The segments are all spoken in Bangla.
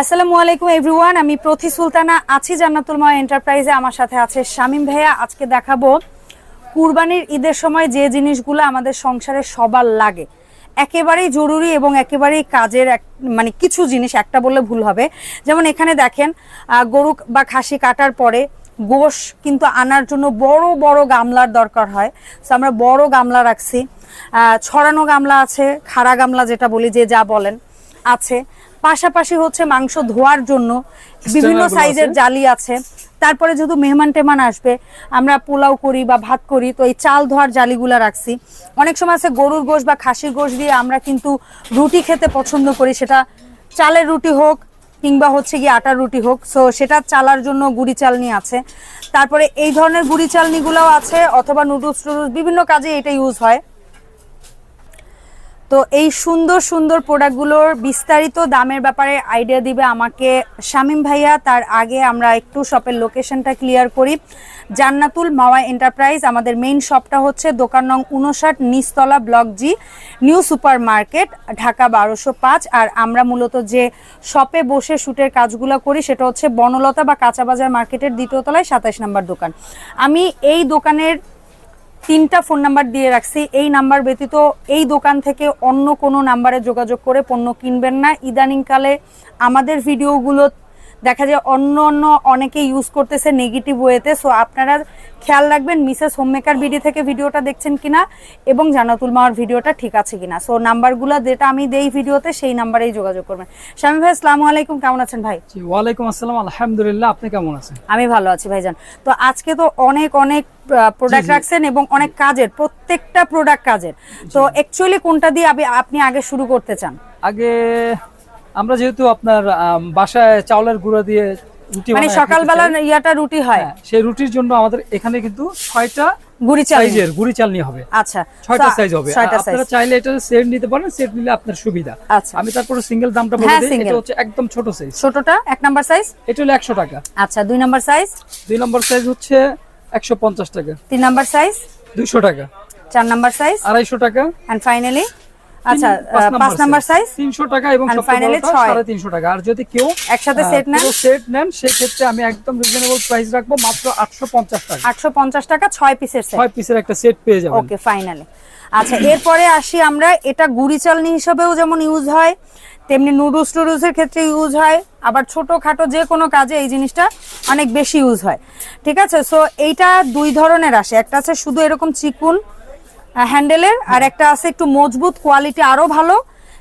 আসসালামু আলাইকুম এভরিওয়ান আমি প্রতি সুলতানা আছি জান্নাতুল মা এন্টারপ্রাইজে। আমার সাথে আছে শামীম ভাইয়া। আজকে দেখাবো কুরবানির ঈদের সময় যে জিনিসগুলো আমাদের সংসারে সবার লাগে। একেবারেই জরুরি এবং একেবারেই কাজের এক- মানে কিছু জিনিস, একটা বললে ভুল হবে। যেমন এখানে দেখেন গরু বা খাসি কাটার পরে গোশ কিন্তু আনার জন্য বড় বড় গামলার দরকার হয়। তো আমরা বড় গামলা রাখছি। ছড়ানো গামলা আছে, খাড়া গামলা যেটা বলি, যে যা বলেন। আছে। পাশাপাশি হচ্ছে মাংস ধোয়ার জন্য বিভিন্ন সাইজের জালি আছে। তারপরে যেহেতু মেহমান টেমান আসবে আমরা পোলাও করি বা ভাত করি তো এই চাল ধোয়ার জালিগুলা রাখছি। অনেক সময় আছে গরুর গোশ বা খাসির গোশ দিয়ে আমরা কিন্তু রুটি খেতে পছন্দ করি। সেটা চালের রুটি হোক কিংবা হচ্ছে গিয়ে আটার রুটি হোক। সো সেটা চালার জন্য গুড়ি চালনি আছে। তারপরে এই ধরনের গুড়ি চালনিগুলোও আছে অথবা নুডলস টুডলস বিভিন্ন কাজে এটা ইউজ হয়। তো এই সুন্দর সুন্দর প্রোডাক্টগুলোর বিস্তারিত দামের ব্যাপারে আইডিয়া দিবে আমাকে শামীম ভাইয়া। তার আগে আমরা একটু শপের লোকেশনটা ক্লিয়ার করি। জান্নাতুল মাওয়া এন্টারপ্রাইজ আমাদের মেইন শপটা হচ্ছে দোকান নং উনষাট নিচতলা block G new super market Dhaka বারোশো পাঁচ। আর আমরা মূলত যে শপে বসে শুটের কাজগুলো করি, সেটা হচ্ছে বনলতা বা কাঁচাবাজার মার্কেটের দ্বিতীয় তলায় সাতাশ নম্বর দোকান। আমি এই দোকানের তিনটা ফোন নাম্বার দিয়ে রাখছি। এই নাম্বার ব্যতীত এই দোকান থেকে অন্য কোনো নাম্বারে যোগাযোগ করে পণ্য কিনবেন না। ইদানিংকালে আমাদের ভিডিওগুলো দেখা যায় অন্য অন্য অনেকে ইউজ করতেছে নেগেটিভ ওয়েতে সো আপনারা খেয়াল রাখবেন মিসেস হোমমেকার ভিডিও থেকে ভিডিওটা দেখছেন কিনা এবং জানাতুল মাওয়ার ভিডিওটা ঠিক আছে কিনা। সো নাম্বারগুলো যেটা আমি দেই ভিডিওতে সেই নাম্বারেই যোগাযোগ করবেন। স্বামী ভাই আসসালামু আলাইকুম কেমন আছেন ভাই? জি ওয়ালাইকুম আসসালাম আলহামদুলিল্লাহ আপনি কেমন আছেন? আমি ভালো আছি ভাইজান। তো আজকে তো অনেক অনেক প্রোডাক্ট। রাখছেন এবং অনেক কাজের প্রত্যেকটা প্রোডাক্ট কাজের। তো অ্যাকচুয়ালি কোনটা দিয়ে আপনি আগে শুরু করতে চান? আগে আমরা যেহেতু আপনার বাসায় চাউলের গুঁড়ো দিয়ে রুটি মানে সকালবেলা ইয়াটা রুটি হয়। হ্যাঁ, সেই রুটির জন্য আমাদের এখানে কিন্তু ছয়টা গুড়ি সাইজের গুড়ি চাল নিয়ে হবে। আচ্ছা ছয়টা সাইজ হবে। আপনারা চাইলে এটা সেট নিতে পারেন সেট নিলে আপনার সুবিধা। আচ্ছা। আমি তারপরে সিঙ্গেল দামটা বলে হ্যাঁ, দিই এটা হচ্ছে একদম ছোট সাইজ ছোটটা এক নাম্বার সাইজ এটা হলো একশো টাকা। আচ্ছা দুই নাম্বার সাইজ দুই নম্বর সাইজ হচ্ছে একশো পঞ্চাশ টাকা। তিন নাম্বার সাইজ দুইশো টাকা। চার নাম্বার সাইজ আড়াইশো টাকা। এন্ড ফাইনালি আচ্ছা পাঁচ নাম্বার সাইজ তিনশো টাকা এবং And সবচেয়ে finally বড়টা ছয়। সাড়ে তিনশো টাকা। আর যদি কেউ একসাথে সেট নেন? সেট নেন সেক্ষেত্রে আমি একদম রিজনেবল প্রাইস রাখব মাত্র আটশো পঞ্চাশ টাকা। আটশো পঞ্চাশ টাকা ছয় পিসের সেট পিসের একটা সেট পেয়ে যাবেন। ওকে ফাইনালি আচ্ছা এরপরে আসি আমরা এটা গুড়ি চালনি হিসাবেও যেমন ইউজ হয় তেমনি নুডলস টুডলসের ক্ষেত্রে ইউজ হয় আবার ছোটখাটো যে কোনো কাজে এই জিনিসটা অনেক বেশি ইউজ হয়। ঠিক আছে? সো এইটা দুই ধরনের আসে। একটা আছে শুধু এরকম চিকুন হ্যান্ডেলের আর একটা আছে একটু মজবুত কোয়ালিটি আরও ভালো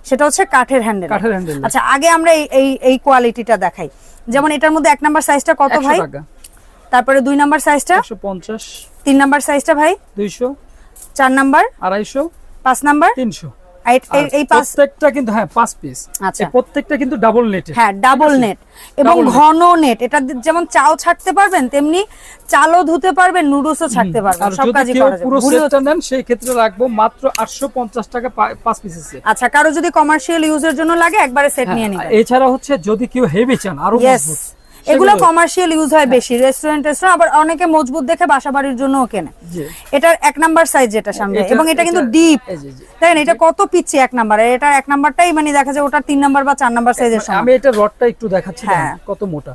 সেটা হচ্ছে কাঠের হ্যান্ডেল কাঠের হ্যান্ডেল আচ্ছা আগে আমরা এই এই কোয়ালিটিটা দেখাই। যেমন এটার মধ্যে এক নাম্বার সাইজটা কত ভাই? তারপরে দুই নাম্বার সাইজটা পঞ্চাশ। তিন নাম্বার সাইজটা ভাই? দুইশো। চার নাম্বার আড়াইশো। পাঁচ নাম্বার তিনশো। এই- এই- এই পাঁচ প্রত্যেকটা কিন্তু হ্যাঁ পাঁচ পিস আচ্ছা। প্রত্যেকটা কিন্তু ডাবল নেট হ্যাঁ ডাবল নেট এবং ঘন নেট এটা যেমন চাও ছাড়তে পারবেন তেমনি চালও ধুতে পারবেন নুডলসও ছাড়তে পারবেন। আর সব কাজই করা যাবে। পুরো সেটটা নেন সেই ক্ষেত্রে রাখব মাত্র আটশো পঞ্চাশ টাকা পাঁচ সেট আচ্ছা কারও যদি কমার্শিয়াল ইউজের জন্য লাগে একবারে সেট নিয়ে হ্যাঁ, এছাড়া হচ্ছে যদি কেউ হেভি চান আরও মজবুত, এগুলো কমার্শিয়াল ইউজ হয় বেশি। রেস্টুরেন্ট রেস্টুরেন্ট আবার অনেকে মজবুত দেখে বাসা বাড়ির জন্যও কেনে। এটার এক নাম্বার সাইজ যেটা সামনে এবং এটা কিন্তু ডিপ। তাই না এটা কত পিচ্ছি এক নাম্বার এটা এক নাম্বারটাই মানে দেখা যায় ওটা তিন নাম্বার বা চার নাম্বার সাইজের সমান। আমি এটা রডটা একটু দেখাচ্ছি হ্যাঁ। কত মোটা।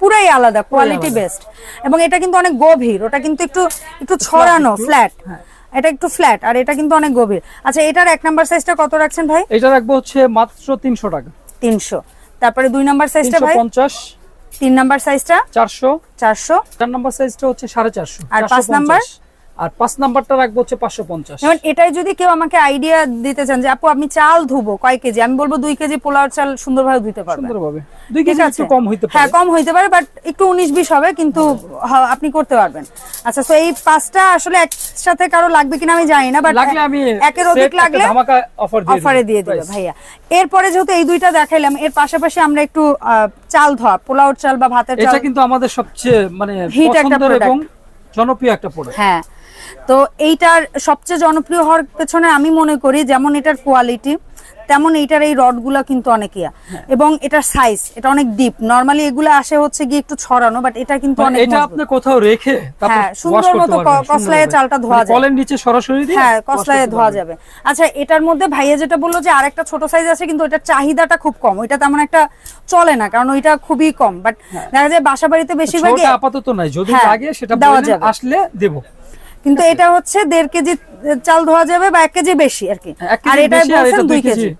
পুরাই আলাদা কোয়ালিটি বেস্ট এবং এটা কিন্তু অনেক গভীর ওটা কিন্তু একটু একটু ছড়ানো ফ্ল্যাট হ্যাঁ। এটা একটু ফ্ল্যাট আর এটা কিন্তু অনেক গভীর। আচ্ছা এটার এক নাম্বার সাইজটা কত রাখছেন ভাই? এটা রাখব হচ্ছে মাত্র তিনশো টাকা। তিনশো। তারপরে দুই নাম্বার সাইজটা ভাই? পঞ্চাশ। তিন নাম্বার সাইজটা চারশো। চারশো। চার নাম্বার সাইজটা হচ্ছে সাড়ে চারশো। আর পাঁচ নাম্বার? আর পাঁচ নাম্বারটা রাখব হচ্ছে পাঁচশো পঞ্চাশ। এটাই যদি কেউ আমাকে আইডিয়া দিতে চান যে আপু আমি চাল ধুবো কয় কেজি? আমি বলব দুই কেজি পোলাও চাল সুন্দরভাবে ধুতে পারবেন। সুন্দরভাবে। দুই কেজি একটু কম হইতে পারে। হ্যাঁ কম হইতে পারে বাট একটু উনিশ বিশ হবে কিন্তু আপনি করতে পারবেন। আচ্ছা তো এই পাঁচটা আসলে একসাথে কারও লাগবে কিনা আমি জানি না বাট লাগলে আমি একের অধিক লাগলে ধামাকা অফার দিয়ে অফারে দিয়ে দিবে Price। ভাইয়া। এরপরে যেহেতু এই দুইটা দেখাইলাম এর পাশাপাশি আমরা একটু চাল ধোয়া পোলাওর চাল বা ভাতের চাল। এটা কিন্তু আমাদের সবচেয়ে মানে Hit একটা পছন্দের এবং জনপ্রিয় একটা প্রোডাক্ট হ্যাঁ। তো এইটার সবচেয়ে জনপ্রিয় হওয়ার পেছনে আমি মনে করি যেমন এটার কোয়ালিটি তেমন এইটার এই রডগুলা কিন্তু অনেক। ইয়া হ্যাঁ। এবং এটার সাইজ এটা অনেক ডিপ নরমালি এগুলো আসে হচ্ছে গিয়ে একটু ছড়ানো বাট এটা কিন্তু মানে অনেক এটা আপনি কোথাও রেখে হ্যাঁ, সুন্দর মতো কসলায় চালটা ধোয়া মানে যায়। কলের নিচে সরাসরি দিয়ে হ্যাঁ কসলায় ধোয়া যাবে। আচ্ছা এটার মধ্যে ভাইয়া যেটা বলল যে আরেকটা ছোট সাইজ আছে কিন্তু এটার চাহিদাটা খুব কম। ওইটা তেমন একটা চলে না কারণ ওইটা খুবই কম। বাট দেখা যায় বাসা বাড়িতে বেশিরভাগই আপাতত নাই। যদি হ্যাঁ, লাগে সেটা দেওয়া যাবে। আসলে দেব। কিন্তু এটা হচ্ছে দেড় কেজি চাল ধোয়া যাবে বা এক কেজি বেশি আর কি। হ্যাঁ, আর এটা বলছেন দুই কেজি। কেজি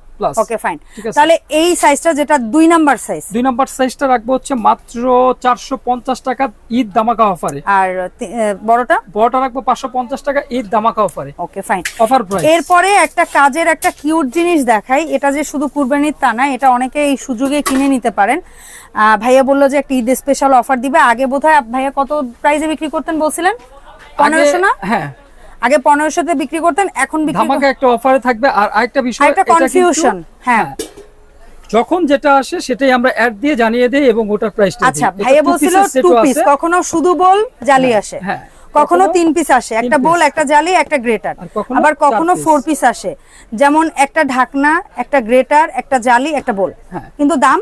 ওকে ফাইন তাহলে এই সাইজটা যেটা দুই নাম্বার সাইজ দুই নাম্বার সাইজটা রাখব হচ্ছে মাত্র চারশো পঞ্চাশ টাকা ঈদ দামাকা অফারে আর বড়টা? বড়টা রাখব টাকা ঈদ দামাকা অফারে ওকে ফাইন অফার প্রাইস এরপরে একটা কাজের একটা কিউট জিনিস দেখাই। এটা যে শুধু কুরবানির তা না এটা অনেকে এই সুযোগে কিনে নিতে পারেন। আহ, ভাইয়া বলল যে একটা ঈদ স্পেশাল অফার দিবে। আগে বোধহয় ভাইয়া কত প্রাইসে বিক্রি করতেন বলছিলেন? পনেরোশো না? হ্যাঁ। আগে পনেরোশোতে বিক্রি করতেন এখন ধামাকা একটা অফারে থাকবে। আর আরেকটা বিষয় একটা কনফিউশন হ্যাঁ। যখন যেটা আসে সেটাই আমরা অ্যাড দিয়ে জানিয়ে দেই এবং ওটার প্রাইসটা আচ্ছা ভাইয়া বলছিল টু পিস কখনো শুধু বল জালি আসে। হ্যাঁ। কখনো তিন পিস আসে একটা বোল একটা জালি একটা গ্রেটার আবার কখনো ফোর পিস আসে। যেমন একটা ঢাকনা একটা গ্রেটার একটা জালি একটা বোল হ্যাঁ। কিন্তু দাম?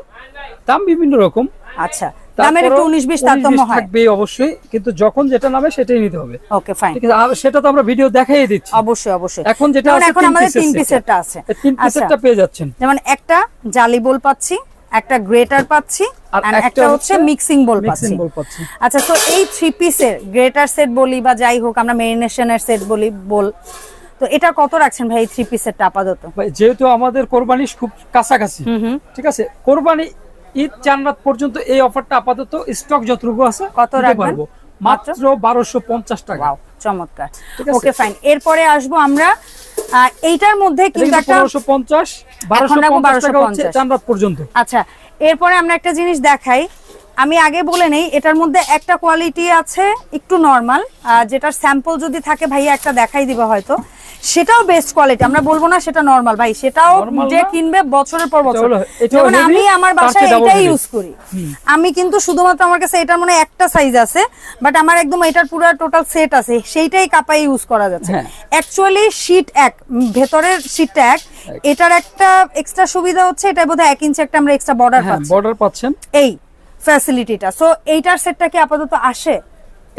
দাম বিভিন্ন রকম। আচ্ছা দামের একটু তারতম্য হয় থাকবে অবশ্যই কিন্তু যখন যেটা নামে সেটাই নিতে হবে। ওকে ফাইন ঠিক আছে আর সেটা তো আমরা ভিডিও দেখাই দিচ্ছি। অবশ্যই অবশ্যই। এখন যেটা এখন আমাদের তিন পিসেরটা আছে। তিন আচ্ছা। পিসেরটা পেয়ে যাচ্ছেন। যেমন একটা জালি বোল পাচ্ছি একটা গ্রেটার পাচ্ছি আর একটা হচ্ছে মিক্সিং বোল পাচ্ছি। আচ্ছা তো এই থ্রি পিসের গ্রেটার সেট বলি বা যাই হোক আমরা মেরিনেশনের সেট বলি বল তো এটা কত রাখছেন ভাই থ্রি পিসেরটা আপাতত? ভাই, যেহেতু আমাদের কোরবানি খুব কাছাকাছি ঠিক আছে? কোরবানি ঈদ চার রাত পর্যন্ত এই অফারটা আপাতত স্টক যতটুকু আছে কত রাখবেন? মাত্র? বারোশো পঞ্চাশ টাকা। চমৎকার। ওকে ফাইন এরপরে আসব আমরা এইটার মধ্যে কিন্তু একটা পনেরোশো পঞ্চাশ বারোশো রাখব পঞ্চাশ টাকা হচ্ছে চামড়া পর্যন্ত আচ্ছা এরপরে আমরা একটা জিনিস দেখাই। আমি আগে বলে নেই এটার মধ্যে একটা কোয়ালিটি আছে একটু নর্মাল যেটার স্যাম্পল যদি থাকে ভাইয়া একটা দেখাই দিবে হয়তো। সেটাও বেস্ট কোয়ালিটি আমরা বলব না সেটা নর্মাল ভাই সেটাও যে কিনবে বছরের পর বছর। যেমন আমি আমার বাসায় এটাই ইউজ করি। আমি কিন্তু শুধুমাত্র আমার কাছে এটার মনে একটা সাইজ আছে বাট আমার একদম এটার পুরো টোটাল সেট আছে সেইটাই কাপাই ইউজ করা যাচ্ছে। অ্যাকচুয়ালি শীট এক ভেতরের শীটটা এক এটার একটা এক্সট্রা সুবিধা হচ্ছে এটা বোধহয় এক ইঞ্চি একটা আমরা এক্সট্রা বর্ডার হ্যাঁ পাচ্ছি। বর্ডার পাচ্ছেন। এই ফ্যাসিলিটিটা সো এইটার সেটটা কি আপাতত আসে?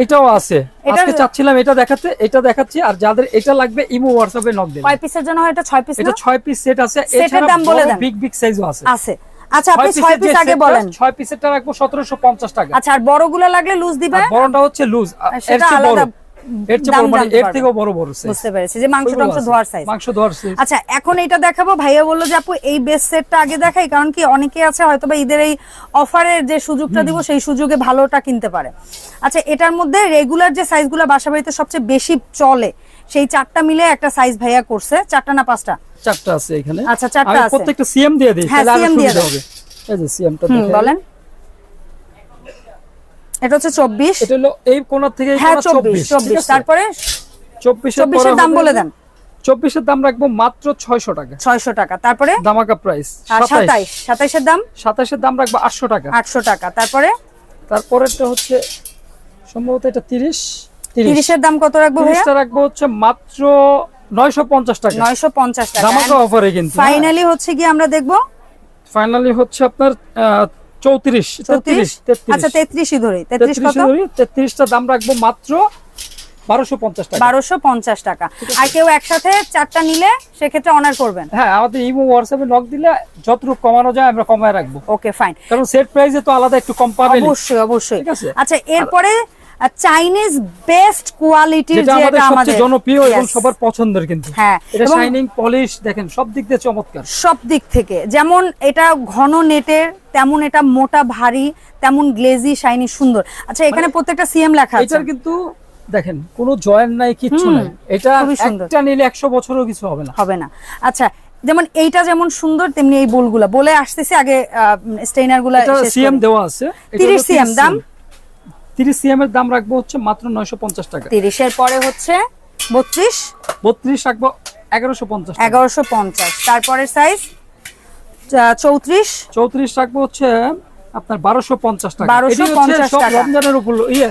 এটাও আছে। আজকে চাচ্ছিলাম এটা দেখাতে এটা দেখাচ্ছি আর যাদের এটা লাগবে ইমো হোয়াটসঅ্যাপে নক দেন কয় পিসের জন্য হয় এটা? 6 পিস এটা 6 পিস সেট আছে। এটার দাম বলে দেন। বিগ বিগ সাইজও আছে। আছে। আচ্ছা আপনি piece ছয় এর পিস আগে বলেন। 6 পিসেরটা রাখব সতেরোশো পঞ্চাশ টাকা। আচ্ছা আর বড়গুলো লাগলে লুজ দিবেন বড়টা হচ্ছে লুজ এর সেটা চেয়ে বড়। আলাদা এর চেয়ে মানে এর থেকেও বড় বড় size। বুঝতে পেরেছি। যে মাংস টাংস ধোয়ার সাইজ মাংস ধোয়ার size। আচ্ছা এখন এটা দেখাবো। ভাইয়া বলল যে আপু এই বেস সেটটা আগে দেখাই কারণ কি অনেকে আছে হয়তো বা ঈদের এই অফারের যে সুযোগটা দিব সেই সুযোগে ভালোটা কিনতে পারে। আচ্ছা এটার মধ্যে রেগুলার যে সাইজগুলো বাসা বাড়িতে সবচেয়ে বেশি চলে সেই চারটা মিলে একটা সাইজ ভাইয়া করছে। চারটা না পাঁচটা? চারটা আছে এখানে। আচ্ছা, চারটা আছে। প্রত্যেকটা সিএম দিয়ে দিই হ্যাঁ, তাহলে দিয়ে দাও। এই যে সিএমটা হুম বলেন। এটা হচ্ছে চব্বিশ। এটা হলো এই থেকে হ্যাঁ কোণা চব্বিশ চব্বিশ। তারপরে চব্বিশের চব্বিশের দাম বলে দেন। দাম রাখব মাত্র ছয়শো টাকা। ছয়শো টাকা। তারপরে? দামাকা প্রাইস দাম? দাম রাখব আটশো টাকা। আটশো টাকা। তারপরে? তারপরেরটা হচ্ছে সম্ভবত এটা তিরিশ। তিরিশ। তিরিশের দাম কত রাখব ভাইয়া? রাখব হচ্ছে মাত্র নয়শো পঞ্চাশ টাকা। নয়শো পঞ্চাশ টাকা। ধামাকা অফারে কিন্তু ফাইনালি হচ্ছে কি আমরা দেখব? ফাইনালি হচ্ছে আপনার চৌত্রিশ চৌত্রিশ? আচ্ছা তেত্রিশই ধরি। তেত্রিশ তেত্রিশটা দাম রাখব মাত্র বারোশো পঞ্চাশ টাকা। বারোশো পঞ্চাশ টাকা। আর কেউ একসাথে চারটা নিলে সেক্ষেত্রে অনার করবেন? হ্যাঁ আমাদের ইমো হোয়াটসঅ্যাপে লক দিলে যতটুকু কমানো যায় আমরা কমায় রাখব। Okay fine. কারণ সেট প্রাইসে তো আলাদা একটু কম পাবেন অবশ্যই অবশ্যই। আচ্ছা এরপরে চাইনিজ বেস্ট কোয়ালিটির যেটা আমাদের জনপ্রিয় এবং সবার পছন্দের কিন্তু। হ্যাঁ, এটা শাইনিং পলিশ দেখেন সব দিক দিয়ে চমৎকার। সব দিক থেকে। যেমন এটা ঘন নেটের তেমন এটা মোটা ভারী তেমন গ্লেজি শাইনি সুন্দর। আচ্ছা এখানে প্রত্যেকটা সিএম লেখা আছে। এটার কিন্তু দেখেন কোনো জয়েন্ট নাই কিচ্ছু নাই। এটা। একটা নিলে একশো বছরও কিছু হবে না। হবে না। আচ্ছা যেমন এইটা যেমন সুন্দর তেমনি এই বোলগুলা বলে আসতেছি আগে স্টেইনারগুলা এটা সিএম দেওয়া আছে। 30 CM দাম? তিরিশ সিএম এর দাম রাখব হচ্ছে মাত্র নয়শো পঞ্চাশ টাকা। তিরিশের পরে হচ্ছে বত্রিশ? বত্রিশ রাখব এগারোশো পঞ্চাশ এগারোশো পঞ্চাশ। তারপরে সাইজ চৌত্রিশ? চৌত্রিশ রাখব হচ্ছে আপনার বারোশো পঞ্চাশ টাকা। 1250 এটি হচ্ছে সব টাকা। রমজানের উপর ইয়ে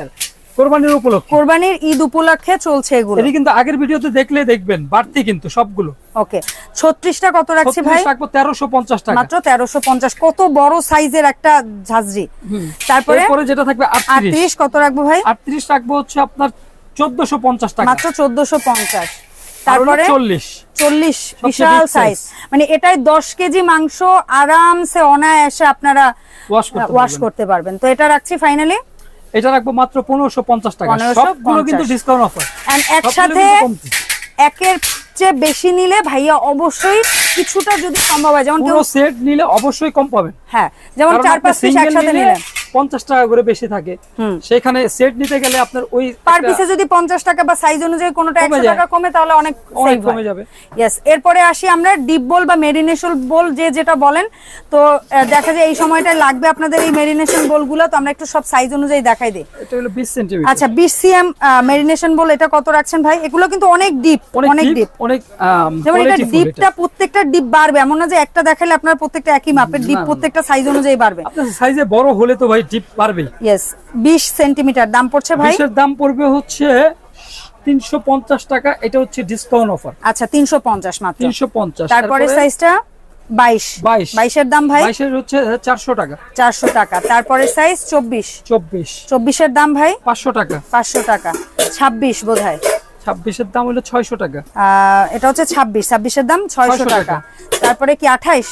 কোরবানির উপলক্ষে? কোরবানির ঈদ উপলক্ষে চলছে এগুলো। এটি কিন্তু আগের ভিডিওতে দেখলে দেখবেন বাড়তি কিন্তু সবগুলো। ওকে ছত্রিশটা কত রাখছি ভাই? 36 রাখব তেরোশো টাকা। মাত্র তেরোশো পঞ্চাশ কত বড় সাইজের একটা ঝাঁঝরি। তারপরে এরপরে যেটা থাকবে আটত্রিশ। আটত্রিশ কত রাখব ভাই? আটত্রিশ রাখব হচ্ছে আপনার চোদ্দশো পঞ্চাশ টাকা। মাত্র চোদ্দশো পঞ্চাশ। তারপরে তারপরে চল্লিশ। চল্লিশ সবচেয়ে বিশাল সাইজ মানে এটাই দশ কেজি মাংস আরামসে অনায়াসে আপনারা ওয়াশ। করতে পারবেন। তো এটা রাখছি ফাইনালি এটা রাখব মাত্র পনেরোশো পঞ্চাশ টাকা। 1550 সবগুলো কিন্তু ডিসকাউন্ট অফার একসাথে একের চেয়ে বেশি নিলে ভাইয়া অবশ্যই কিছুটা যদি সম্ভব হয় যেমন পুরো সেট নিলে অবশ্যই কম পাবে। হ্যাঁ যেমন চার পাঁচ পিস একসাথে নিলে পঞ্চাশ টাকা করে বেশি থাকে। সেখানে সেট নিতে গেলে আপনার ওই পার পিসে যদি পঞ্চাশ টাকা বা সাইজ অনুযায়ী কোনোটা একশো টাকা কমে তাহলে অনেক অনেক কমে যাবে। ইয়েস এরপরে আসি আমরা ডিপ বোল বা মেরিনেশন বোল যে যেটা বলেন। তো দেখা যায় এই সময়টা লাগবে আপনাদের এই মেরিনেশন বোলগুলো তো আমরা একটু সব সাইজ অনুযায়ী দেখাই দিই। এটা হলো বিশ সেন্টিমিটার আচ্ছা বিশ সিএম মেরিনেশন বোল এটা কত রাখছেন ভাই? এগুলো কিন্তু অনেক ডিপ অনেক ডিপ অনেক যেমন এটা ডিপটা প্রত্যেকটা ডিপ বাড়বে এমন না যে একটা দেখালে আপনার প্রত্যেকটা একই মাপের ডিপ। প্রত্যেকটা সাইজ অনুযায়ী বাড়বে। আপনার সাইজে বড় হলে তো ভাই ডিপ পারবেই ইয়েস বিশ সেন্টিমিটার দাম পড়ছে ভাই? বিশের দাম পড়বে হচ্ছে তিনশো পঞ্চাশ টাকা এটা হচ্ছে ডিসকাউন্ট অফার আচ্ছা তিনশো পঞ্চাশ মাত্র। তিনশো পঞ্চাশ। তারপরে সাইজটা বাইশ। 22 বাইশের দাম ভাই? বাইশের হচ্ছে চারশো টাকা। চারশো টাকা। তারপরে সাইজ চব্বিশ। চব্বিশ। চব্বিশের দাম ভাই? পাঁচশো টাকা। পাঁচশো টাকা। ছাব্বিশ বোধ হয় ছাব্বিশের দাম হলো ছয়শো টাকা। আহ, এটা হচ্ছে ছাব্বিশ। ছাব্বিশের দাম ছয়শো 600 টাকা। তারপরে কি আঠাইশ?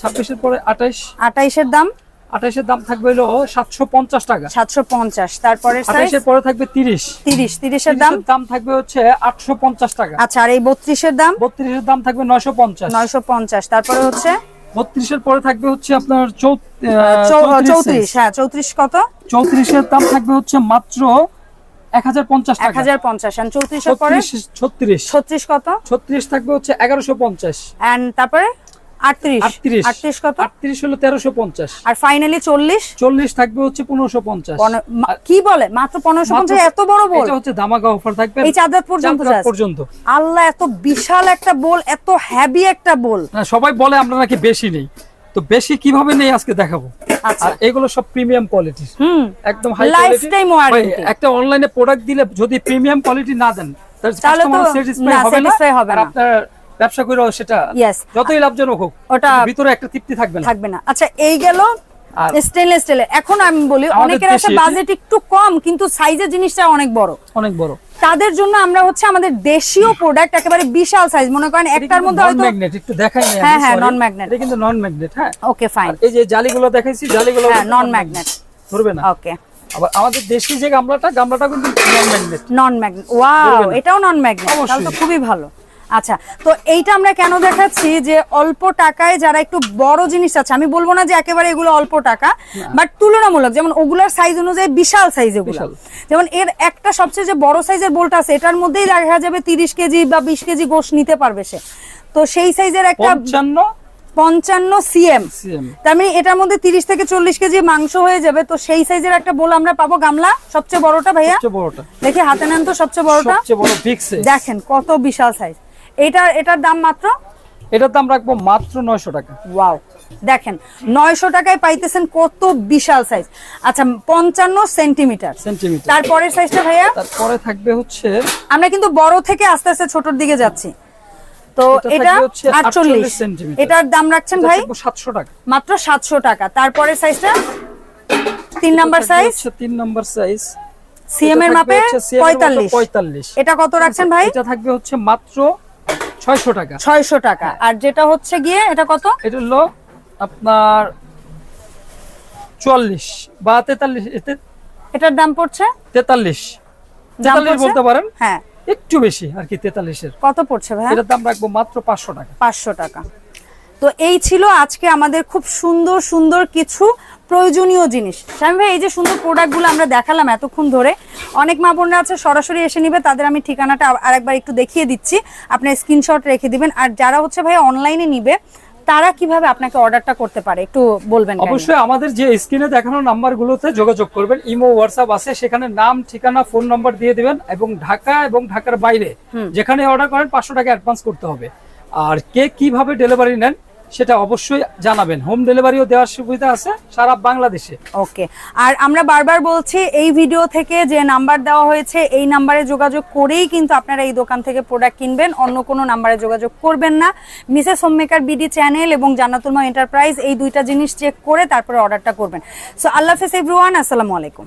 ছাব্বিশের পরে আঠাইশ। আঠাইশের দাম? আঠাইশের দাম থাকবে হলো সাতশো পঞ্চাশ টাকা। সাতশো পঞ্চাশ তারপরে সাইজ আঠাইশের পরে থাকবে তিরিশ। তিরিশ তিরিশের দাম? দাম থাকবে হচ্ছে আটশো পঞ্চাশ টাকা। আচ্ছা আর এই বত্রিশের দাম? বত্রিশের দাম থাকবে নয়শো পঞ্চাশ। নয়শো পঞ্চাশ তারপরে হচ্ছে? বত্রিশের পরে থাকবে হচ্ছে আপনার চৌত্রিশ হ্যাঁ চৌত্রিশ কত? চৌত্রিশের দাম থাকবে হচ্ছে মাত্র এক হাজার পঞ্চাশ এক হাজার পঞ্চাশ চৌত্রিশের পরে? ছত্রিশ ছত্রিশ। কত? ছত্রিশ থাকবে হচ্ছে এগারোশো পঞ্চাশ। এন্ড তারপরে? কত? হলো তেরোশো পঞ্চাশ। আর ফাইনালি চল্লিশ? চল্লিশ থাকবে হচ্ছে পনেরোশো পঞ্চাশ। পনে- মা- কি বলে? মাত্র এত বড় বল? এটা হচ্ছে ধামাকা অফার থাকবে এই চাঁদরাত পর্যন্ত পর্যন্ত। আল্লাহ এত বিশাল একটা বোল এত একটা বোল। সবাই বলে আমরা নাকি বেশি নেই। তো বেশি কীভাবে নেই আজকে দেখাবো। আচ্ছা। আর এগুলো সব প্রিমিয়াম কোয়ালিটি হুম। একদম হাই। একটা অনলাইনে প্রোডাক্ট দিলে যদি প্রিমিয়াম কোয়ালিটি না দেন তাহলে তো স্যাটিসফাই হবে না। আপনার ব্যবসা করে সেটা Yes. যতই লাভজনক হোক ওটা- ভিতরে একটা তৃপ্তি থাকবে না। থাকবে না। আচ্ছা এই গেল স্টেনলেস স্টিলের এখন আমি বলি অনেকের আছে বাজেট একটু কম কিন্তু সাইজের জিনিসটা অনেক বড়। অনেক বড়। তাদের জন্য আমরা হচ্ছে আমাদের দেশীয় প্রোডাক্ট একেবারে বিশাল সাইজ মনে করেন একটার মধ্যে হয়তো ম্যাগনেট একটু দেখাই নাই হ্যাঁ, হ্যাঁ, sorry। non-magnet। এটা কিন্তু নন ম্যাগনেট হ্যাঁ ওকে ফাইন এই যে জালিগুলো দেখাইছি জালিগুলো হ্যাঁ নন ম্যাগনেট ধরবে না। ওকে আবার আমাদের দেশি যে গামলাটা গামলাটা কিন্তু non magnet non magnet wow এটাও নন ম্যাগনেট। তাহলে তো খুবই ভালো। আচ্ছা তো এইটা আমরা কেন দেখাচ্ছি যে অল্প টাকায় যারা একটু বড় জিনিস আছে আমি বলব না যে একেবারে এগুলো অল্প টাকা বাট তুলনামূলক যেমন ওগুলার সাইজ অনুযায়ী বিশাল সাইজ এগুলো। যেমন এর একটা সবচেয়ে যে বড় সাইজের বোলটা আছে এটার মধ্যেই দেখা যাবে তিরিশ কেজি বা বিশ কেজি গোশ নিতে পারবে সে। তো সেই সাইজের একটা পঞ্চান্ন? পঞ্চান্ন সিএম তার মানে এটার মধ্যে তিরিশ থেকে চল্লিশ কেজি মাংস হয়ে যাবে তো সেই সাইজের একটা বোল আমরা পাবো গামলা সবচেয়ে বড়টা ভাইয়া? দেখি হাতে নেন তো সবচেয়ে বড়টা। দেখেন কত বিশাল সাইজ এটার এটার দাম মাত্র? এটার দাম রাখব মাত্র নয়শো টাকা। ওয়াও দেখেন নয়শো টাকায় পাইতেছেন কত বিশাল সাইজ আচ্ছা পঞ্চান্ন সেন্টিমিটার। সেন্টিমিটার। তারপরের সাইজটা ভাইয়া? তারপরে থাকবে হচ্ছে আমরা কিন্তু বড় থেকে আস্তে আস্তে ছোটর দিকে যাচ্ছি। তো এটা এটা আটচল্লিশ। এটার দাম রাখছেন ভাই? সাতশো টাকা। মাত্র সাতশো টাকা। তারপরের সাইজটা তিন নাম্বার সাইজ তিন নাম্বার সাইজ সিএম এর মাপে পঁয়তাল্লিশ। পঁয়তাল্লিশ। এটা কত রাখছেন ভাই? এটা থাকবে হচ্ছে মাত্র ছয়শো টাকা। ছয়শো টাকা। আর যেটা হচ্ছে গিয়ে এটা কত? এটা হলো আপনার চুয়াল্লিশ বা তেতাল্লিশ এটার দাম পড়ছে? তেতাল্লিশ। তেতাল্লিশ বলতে পারেন? হ্যাঁ। একটু বেশি আর কি তেতাল্লিশের। কত পড়ছে ভাই এটার দাম রাখব মাত্র পাঁচশো টাকা। পাঁচশো টাকা। তো এই ছিল আজকে আমাদের খুব সুন্দর সুন্দর কিছু প্রয়োজনীয় জিনিস। স্বামী ভাই এই যে সুন্দর প্রোডাক্টগুলো আমরা দেখালাম এতক্ষণ ধরে অনেক মা বোনরা আছে সরাসরি এসে নিবে তাদের আমি ঠিকানাটা আর- আরেকবার একটু দেখিয়ে দিচ্ছি। আপনার স্ক্রিনশট রেখে দিবেন। আর যারা হচ্ছে ভাই অনলাইনে নিবে তারা কীভাবে আপনাকে অর্ডারটা করতে পারে? একটু বলবেন অবশ্যই আমাদের যে স্ক্রিনে দেখানো নাম্বারগুলোতে যোগাযোগ করবেন। ইমো হোয়াটসঅ্যাপ আছে সেখানে নাম ঠিকানা ফোন নাম্বার দিয়ে দিবেন এবং ঢাকা এবং ঢাকার বাইরে যেখানে অর্ডার করেন পাঁচশো টাকা অ্যাডভান্স করতে হবে। আর কে কীভাবে ডেলিভারি নেন সেটা অবশ্যই জানাবেন। হোম ডেলিভারিও দেওয়ার সুবিধা আছে সারা বাংলাদেশে। ওকে। আর আমরা বারবার বলছি, এই ভিডিও থেকে যে নাম্বার দেওয়া হয়েছে, এই নাম্বারে যোগাযোগ করেই কিন্তু আপনারা এই দোকান থেকে প্রোডাক্ট কিনবেন। অন্য কোনো নাম্বারে যোগাযোগ করবেন না। মিসেস হোমমেকার বিডি চ্যানেল এবং জান্নাতুলমা এন্টারপ্রাইজ এই দুইটা জিনিস চেক করে তারপরে অর্ডারটা করবেন। সো আল্লাহ হাফেজ এভরিওয়ান আসসালামু আলাইকুম।